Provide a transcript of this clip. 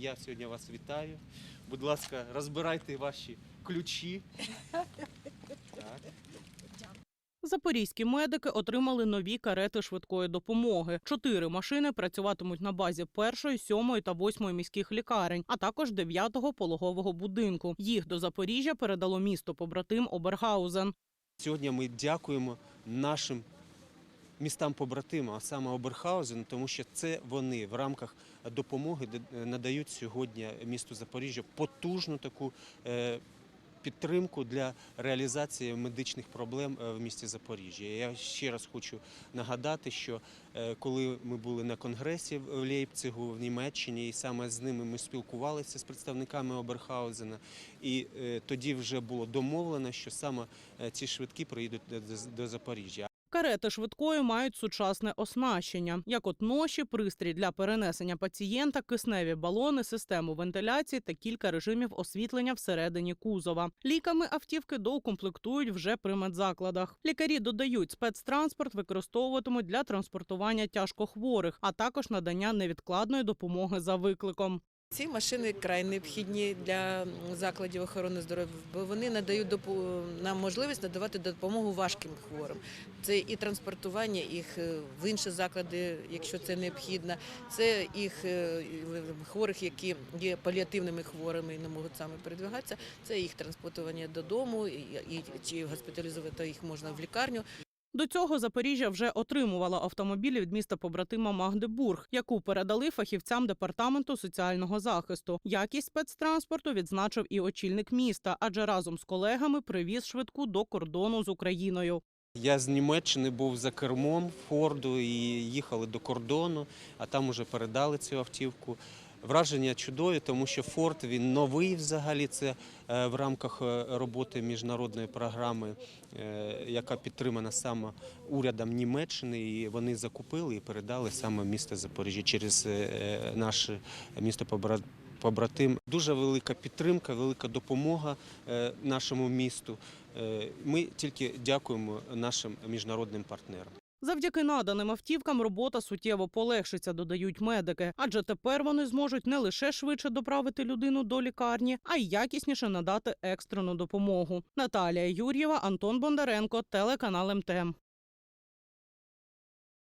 Я сьогодні вас вітаю. Будь ласка, розбирайте ваші ключі. Так. Запорізькі медики отримали нові карети швидкої допомоги. Чотири машини працюватимуть на базі першої, сьомої та восьмої міських лікарень, а також дев'ятого пологового будинку. Їх до Запоріжжя передало місто побратим Обергаузен. Сьогодні ми дякуємо нашим містам побратимам, а саме Оберхаузен, тому що це вони в рамках допомоги надають сьогодні місту Запоріжжя потужну таку е, підтримку для реалізації медичних проблем е, в місті Запоріжжя. Я ще раз хочу нагадати, що е, коли ми були на конгресі в Лейпцигу в Німеччині, і саме з ними ми спілкувалися з представниками Оберхаузена, і е, тоді вже було домовлено, що саме е, ці швидкі приїдуть до Запоріжжя. Карети швидкої мають сучасне оснащення, як от ноші, пристрій для перенесення пацієнта, кисневі балони, систему вентиляції та кілька режимів освітлення всередині кузова. Ліками автівки доукомплектують вже при медзакладах. Лікарі додають, спецтранспорт використовуватимуть для транспортування тяжкохворих, а також надання невідкладної допомоги за викликом. Ці машини край необхідні для закладів охорони здоров'я, бо вони надають нам можливість надавати допомогу важким хворим. Це і транспортування їх е, в інші заклади, якщо це необхідно. Це їх е, хворих, які є паліативними хворими і не можуть саме передвигатися. Це їх транспортування додому, і чи госпіталізувати їх можна в лікарню. До цього Запоріжжя вже отримувало автомобілі від міста побратима Магдебург, яку передали фахівцям департаменту соціального захисту. Якість спецтранспорту відзначив і очільник міста, адже разом з колегами привіз швидку до кордону з Україною. Я з Німеччини був за кермом Форду і їхали до кордону, а там уже передали цю автівку. Враження чудові, тому що Форд він новий взагалі. Це е, в рамках е, роботи міжнародної програми, е, яка підтримана саме урядом Німеччини. І вони закупили і передали саме місто Запоріжжя через наше місто побратим. Дуже велика підтримка, велика допомога нашому місту. Ми тільки дякуємо нашим міжнародним партнерам. Завдяки наданим автівкам робота суттєво полегшиться, додають медики, адже тепер вони зможуть не лише швидше доправити людину до лікарні, а й якісніше надати екстрену допомогу. Наталія Юр'єва, Антон Бондаренко, телеканал МТМ.